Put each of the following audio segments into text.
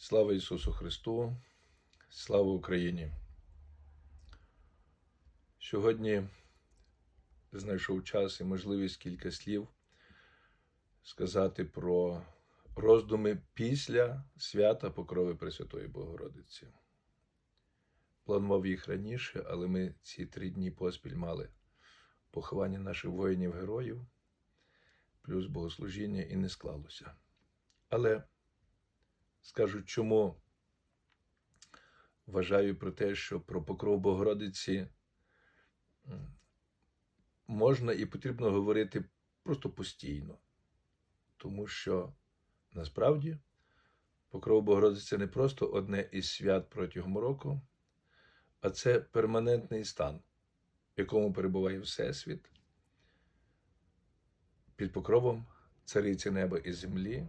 Слава Ісусу Христу, слава Україні. Сьогодні знайшов час і можливість кілька слів сказати про роздуми після свята Покрови Пресвятої Богородиці. Планував їх раніше, але ми ці три дні поспіль мали поховання наших воїнів-героїв, плюс богослужіння, і не склалося. Але скажу, чому вважаю про те, що про покров Богородиці можна і потрібно говорити просто постійно. Тому що насправді покров Богородиці не просто одне із свят протягом року, а це перманентний стан, в якому перебуває Всесвіт під покровом цариці неба і землі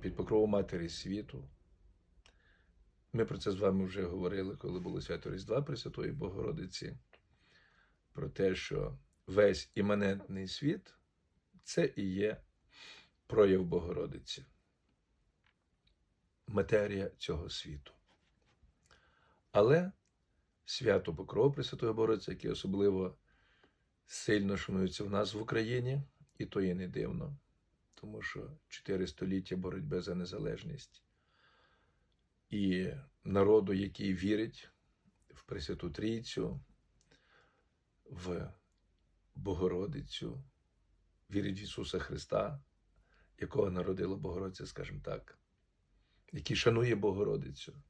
під покровом Матері світу. Ми про це з вами вже говорили, коли було свято Різдва Пресвятої Богородиці, про те, що весь іманентний світ це і є прояв Богородиці, матерія цього світу. Але свято Покрова Пресвятої Богородиці, яке особливо сильно шанується в нас в Україні, і то є не дивно тому що чотири століття боротьби за незалежність і народу, який вірить в Пресвяту Трійцю, в Богородицю, вірить в Ісуса Христа, якого народила Богородиця, скажімо так, який шанує Богородицю,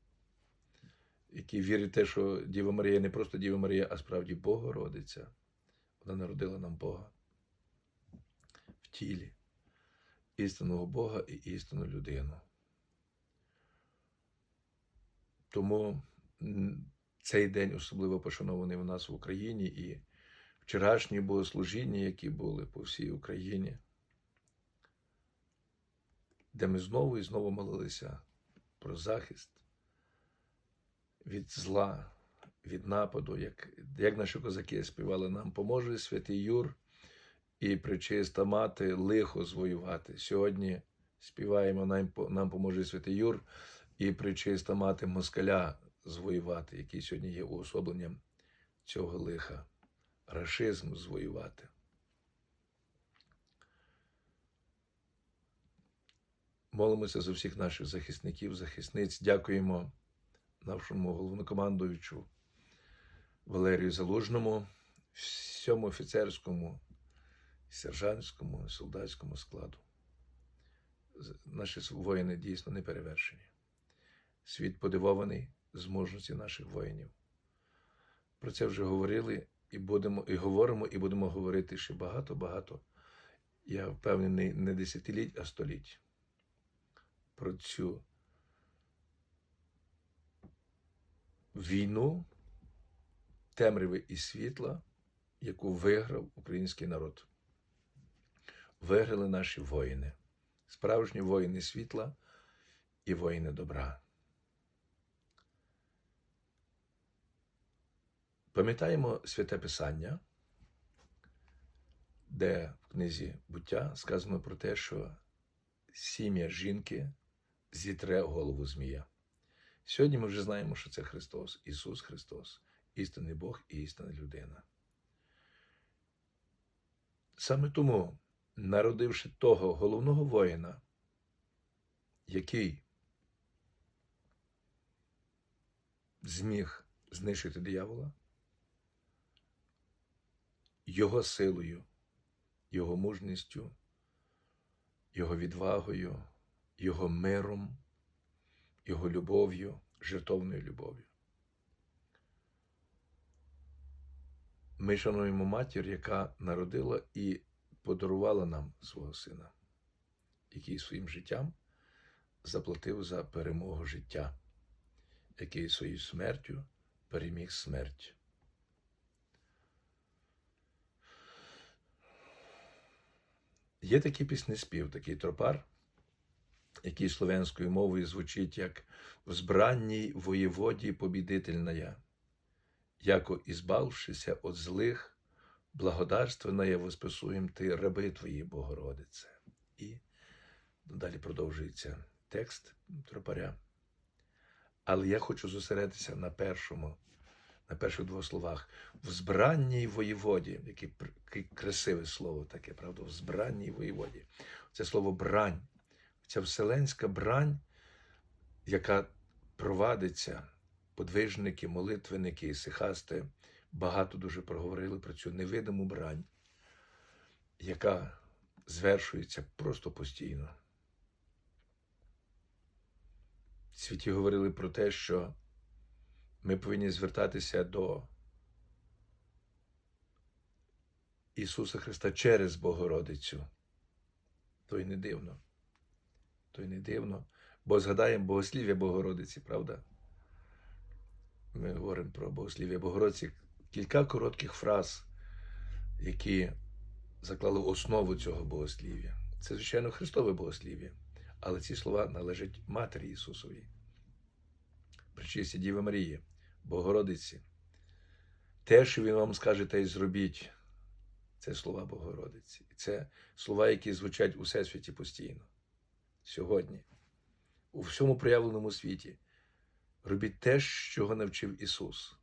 який вірить в те, що Діва Марія не просто Діва Марія, а справді Богородиця. Вона народила нам Бога в тілі істинного Бога і істинну людину. Тому цей день особливо пошанований у нас в Україні і вчорашні богослужіння, які були по всій Україні, де ми знову і знову молилися про захист від зла, від нападу, як як наші козаки співали нам, поможе святий Юр і причиста мати лихо звоювати. Сьогодні співаємо нам, нам поможе святий Юр і причиста мати москаля звоювати, який сьогодні є уособленням цього лиха, рашизм звоювати. Молимося за всіх наших захисників, захисниць. Дякуємо нашому головнокомандуючу Валерію Залужному, всьому офіцерському сержантському солдатському складу. Наші воїни дійсно не перевершені. Світ подивований з мужності наших воїнів. Про це вже говорили і будемо, і говоримо, і будемо говорити ще багато-багато. Я впевнений, не десятиліть, а століть. Про цю війну темряви і світла, яку виграв український народ виграли наші воїни, справжні воїни світла і воїни добра. Пам'ятаємо святе Писання, де в книзі буття сказано про те, що сім'я жінки зітре голову Змія. Сьогодні ми вже знаємо, що це Христос, Ісус Христос, істинний Бог і істинна людина. Саме тому народивши того головного воїна, який зміг знищити диявола, його силою, його мужністю, його відвагою, його миром, його любов'ю, жертовною любов'ю. Ми шануємо матір, яка народила і подарувала нам свого сина, який своїм життям заплатив за перемогу життя, який своєю смертю переміг смерть. Є такий піснеспів, такий тропар, який слов'янською мовою звучить як в збранній воєводі побідительна я, яко ізбавшися от злих благодарственное восписуєм Ти, раби Твої, Богородице. І далі продовжується текст тропаря. Але я хочу зосередитися на першому, на перших двох словах. В збранній воєводі, яке красиве слово таке, правда? В збранній воєводі. Це слово брань. Ця вселенська брань, яка провадиться, подвижники, молитвенники, ісихасти, багато дуже проговорили про цю невидиму брань, яка звершується просто постійно. Святі говорили про те, що ми повинні звертатися до Ісуса Христа через Богородицю. То й не дивно. То й не дивно. Бо згадаємо богослів'я Богородиці, правда? Ми говоримо про богослів'я Богородиці. Кілька коротких фраз, які заклали основу цього богослів'я. Це, звичайно, Христове богослів'я, але ці слова належать Матері Ісусові. Причисті Діви Марії, Богородиці. Те, що Він вам скаже, те й зробіть. Це слова Богородиці. Це слова, які звучать у Всесвіті постійно. Сьогодні, у всьому проявленому світі. Робіть те, чого навчив Ісус.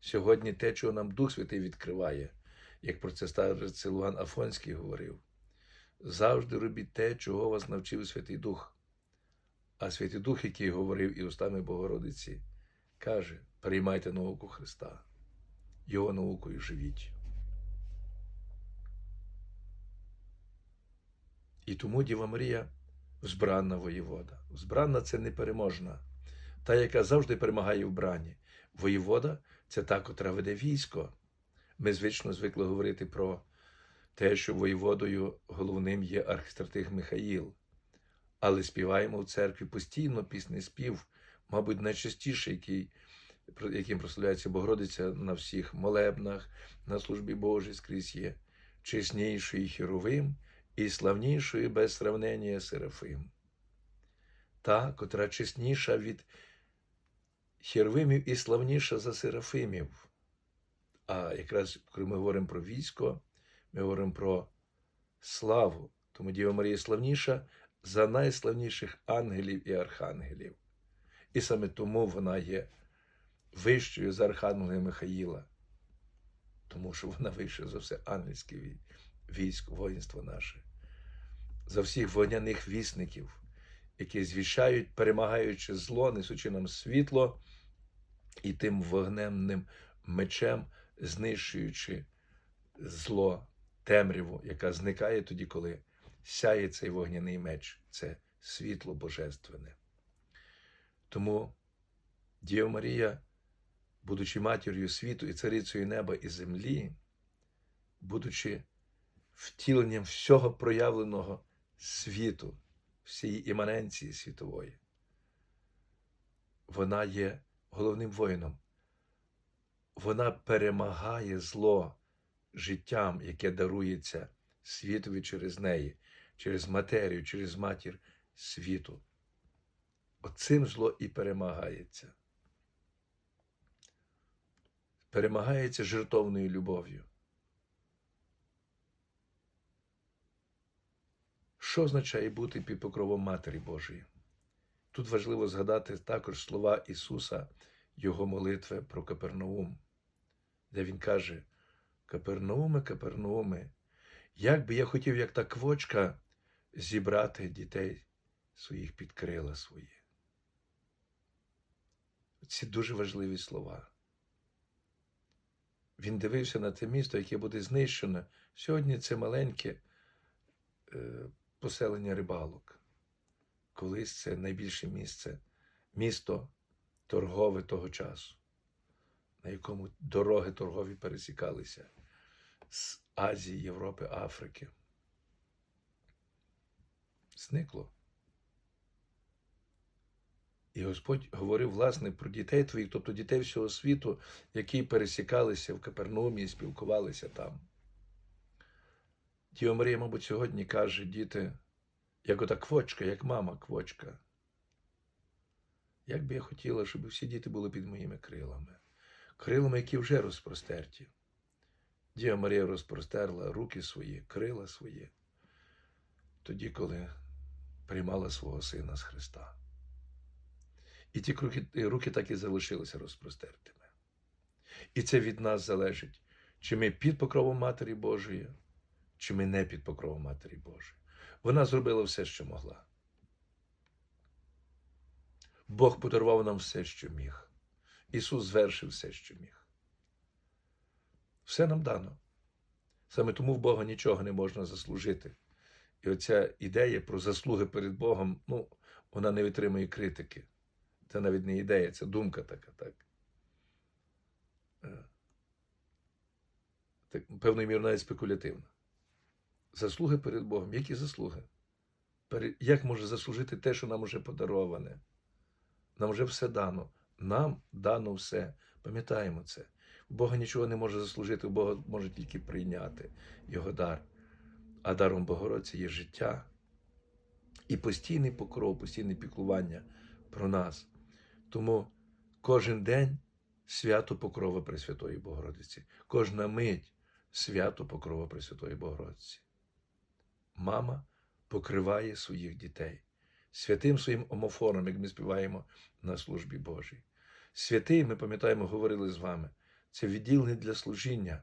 Сьогодні те, чого нам Дух Святий відкриває, як про це старець Луган Афонський говорив. Завжди робіть те, чого вас навчив Святий Дух. А Святий Дух, який говорив і устами Богородиці, каже: переймайте науку Христа, Його наукою живіть. І тому Діва Марія збранна воєвода. Збранна це непереможна, та, яка завжди перемагає в брані. Воєвода це та, котра веде військо. Ми звично звикли говорити про те, що воєводою головним є архістратиг Михаїл. Але співаємо в церкві постійно пісний спів, мабуть, найчастіший, який, яким прославляється Богородиця на всіх молебнах, на службі Божій скрізь є, чесніший Херовим і славнішою без сравнення Серафим. Та, котра чесніша від Херовимів і славніша за Серафимів. А якраз коли ми говоримо про військо, ми говоримо про славу. Тому Діва Марія славніша за найславніших ангелів і архангелів. І саме тому вона є вищою за архангела Михаїла, тому що вона вища за все ангельське військо, воїнство наше, за всіх вогняних вісників, які звіщають, перемагаючи зло, несучи нам світло і тим вогненним мечем знищуючи зло, темряву, яка зникає тоді, коли сяє цей вогняний меч. Це світло божественне. Тому Діва Марія, будучи матір'ю світу і царицею неба і землі, будучи втіленням всього проявленого світу, всієї іманенції світової, вона є головним воїном. Вона перемагає зло життям, яке дарується світові через неї, через матерію, через матір світу. Оцим зло і перемагається. Перемагається жертовною любов'ю. Що означає бути під покровом Матері Божої? Тут важливо згадати також слова Ісуса, Його молитви про Капернаум, де Він каже: Капернауме, Капернауме, як би я хотів, як та квочка, зібрати дітей своїх під крила свої. Ці дуже важливі слова. Він дивився на те місто, яке буде знищено. Сьогодні це маленьке е, поселення рибалок. Колись це найбільше місце, місто торгове того часу, на якому дороги торгові пересікалися з Азії, Європи, Африки. Зникло. І Господь говорив, власне, про дітей твоїх, тобто дітей всього світу, які пересікалися в Капернаумі і спілкувалися там. Діва Марія, мабуть, сьогодні каже, діти, як ота квочка, як мама квочка. Як би я хотіла, щоб всі діти були під моїми крилами, крилами, які вже розпростерті. Діва Марія розпростерла руки свої, крила свої, тоді, коли приймала свого сина з Христа. І ті руки, руки так і залишилися розпростертими. І це від нас залежить, чи ми під покровом Матері Божої, чи ми не під покровом Матері Божої. Вона зробила все, що могла. Бог подарував нам все, що міг. Ісус звершив все, що міг. Все нам дано. Саме тому в Бога нічого не можна заслужити. І оця ідея про заслуги перед Богом, ну, вона не витримує критики. Це навіть не ідея, це думка така, так. Е. Так, певною мірою навіть спекулятивна. Заслуги перед Богом. Які заслуги? Як може заслужити те, що нам уже подароване? Нам вже все дано. Нам дано все. Пам'ятаємо це. У Бога нічого не може заслужити, у Бога може тільки прийняти його дар. А даром Богородці є життя і постійний покров, постійне піклування про нас. Тому кожен день свято покрова Пресвятої Богородиці, кожна мить свято покрова Пресвятої Богородиці. Мама покриває своїх дітей святим своїм омофоном, як ми співаємо на службі Божій. Святий, ми пам'ятаємо, говорили з вами, це відділений для служіння.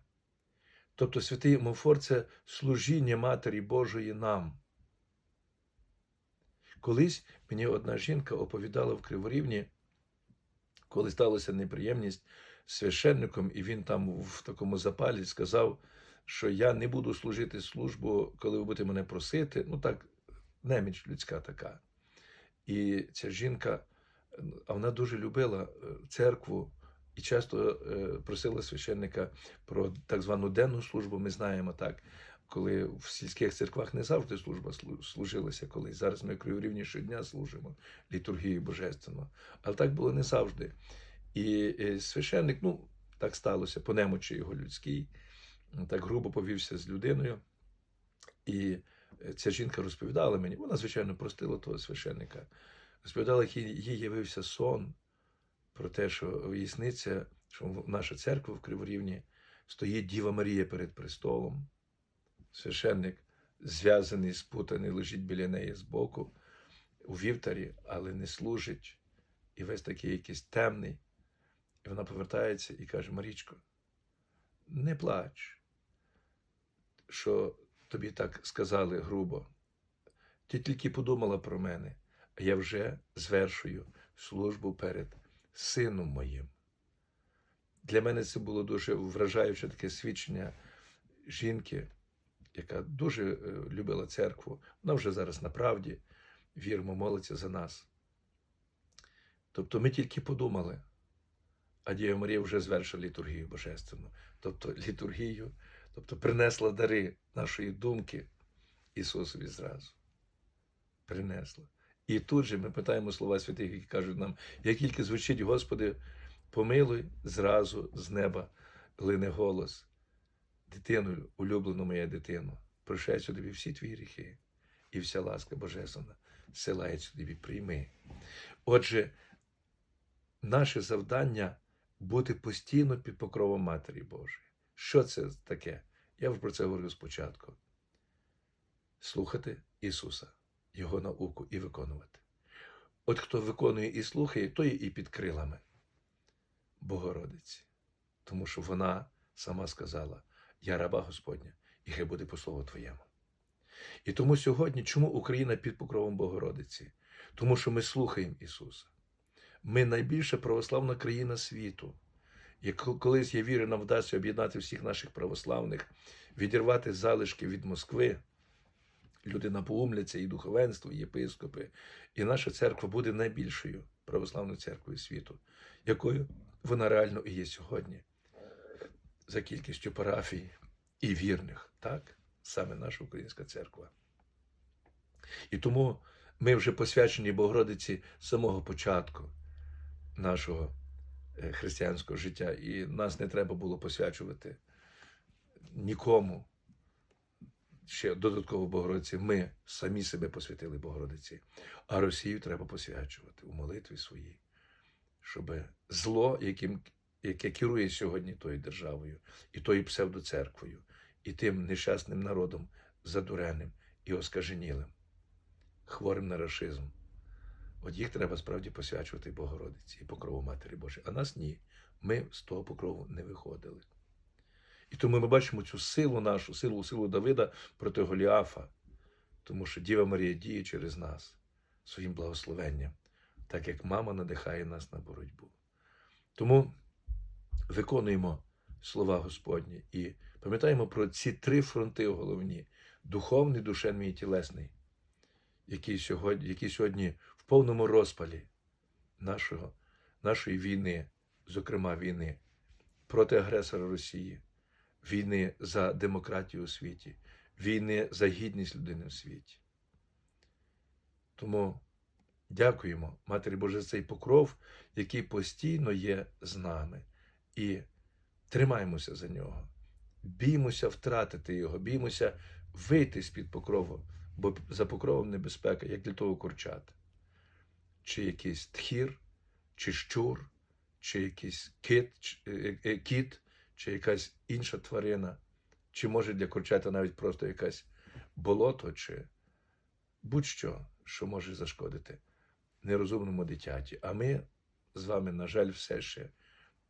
Тобто святий омофор це служіння Матері Божої нам. Колись мені одна жінка оповідала в Криворівні, коли сталася неприємність з священником, і він там в такому запалі сказав, що я не буду служити службу, коли ви будете мене просити. Ну так, неміч людська така. І ця жінка, а вона дуже любила е, церкву і часто е, просила священника про так звану денну службу. Ми знаємо так, коли в сільських церквах не завжди служба служилася колись. Зараз ми Криворівні щодня служимо літургію божественно. Але так було не завжди. І е, священник, ну, так сталося, по немочі його людській, так грубо повівся з людиною. І е, ця жінка розповідала мені, вона, звичайно, простила того священника. Розповідала, як їй явився сон про те, що їй сниться, що наша церква в Криворівні стоїть Діва Марія перед престолом. Священник зв'язаний, спутаний, лежить біля неї збоку у вівтарі, але не служить. І весь такий якийсь темний. І вона повертається і каже: Марічко, не плач, що тобі так сказали грубо. Ти тільки подумала про мене, а я вже звершую службу перед сином моїм. Для мене це було дуже вражаюче таке свідчення жінки, яка дуже е, любила церкву. Вона вже зараз на правді, віримо, молиться за нас. Тобто ми тільки подумали, а Дія Марія вже звершила літургію божественну, тобто літургію, тобто принесла дари нашої думки Ісусові зразу. Принесла. І тут же ми питаємо слова святих, які кажуть нам, як тільки звучить, Господи, помилуй, зразу з неба лине голос. Дитину, улюблену моя дитину, прощаються тобі всі твої гріхи, і вся ласка Божественна силається тобі, прийми. Отже, наше завдання бути постійно під покровом Матері Божої. Що це таке? Я вже про це говорив спочатку. Слухати Ісуса, Його науку і виконувати. От хто виконує і слухає, той і під крилами Богородиці. Тому що вона сама сказала: Я раба Господня, і хай буде по слову Твоєму. І тому сьогодні, чому Україна під покровом Богородиці? Тому що ми слухаємо Ісуса. Ми найбільша православна країна світу. І колись я вірю, нам вдасться об'єднати всіх наших православних, відірвати залишки від Москви. Люди напоумляться і духовенство, і єпископи. І наша церква буде найбільшою православною церквою світу, якою вона реально і є сьогодні, за кількістю парафій і вірних, так? Саме наша українська церква. І тому ми вже посвячені Богородиці з самого початку нашого е, християнського життя, і нас не треба було посвячувати нікому. Ще додатково Богородиці, ми самі себе посвятили Богородиці, а Росію треба посвячувати у молитві своїй, щоб зло, яким, яке керує сьогодні тою державою, і тою псевдоцерквою, і тим нещасним народом задуреним і оскаженілим, хворим на рашизм, От їх треба справді посвячувати Богородиці і покрову Матері Божої. А нас ні. Ми з того покрову не виходили. І тому ми бачимо цю силу нашу, силу, силу Давида проти Голіафа, тому що Діва Марія діє через нас своїм благословенням, так як мама надихає нас на боротьбу. Тому виконуємо слова Господні і пам'ятаємо про ці три фронти головні: духовний, душевний і тілесний, які сьогодні, які сьогодні в повному розпалі нашого, нашої війни, зокрема війни проти агресора Росії, війни за демократію у світі, війни за гідність людини у світі. Тому дякуємо Матері Боже за цей покров, який постійно є з нами. І тримаємося за нього. Біймося втратити його, біймося вийти з-під покрову, бо за покровом небезпека, як для того курчат. Чи якийсь тхір, чи щур, чи якийсь кит, е, е, кіт, чи якась інша тварина, чи може для курчата навіть просто якась болото, чи будь-що, що може зашкодити нерозумному дитяті. А ми з вами, на жаль, все ще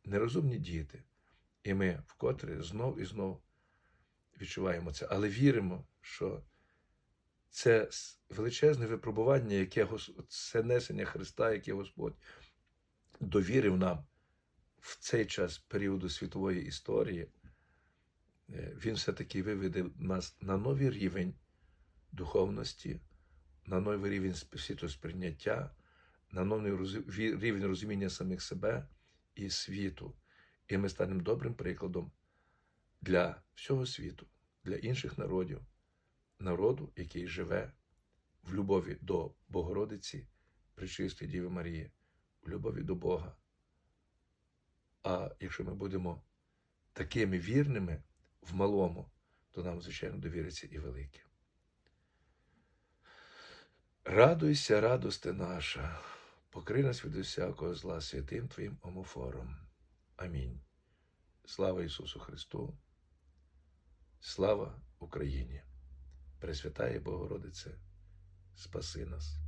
нерозумні діти. І ми вкотре знов і знов відчуваємо це. Але віримо, що це величезне випробування, яке це несення Христа, яке Господь довірив нам в цей час періоду світової історії. Е, Він все-таки виведе нас на новий рівень духовності, на новий рівень світосприйняття, на новий рівень розуміння самих себе і світу. І ми станемо добрим прикладом для всього світу, для інших народів, народу, який живе в любові до Богородиці, Пречистої Діви Марії, в любові до Бога. А якщо ми будемо такими вірними в малому, то нам, звичайно, довіриться і велике. Радуйся, радости наша, покрий нас від усякого зла святим Твоїм омофором. Амінь. Слава Ісусу Христу! Слава Україні! Пресвятає Богородице, спаси нас!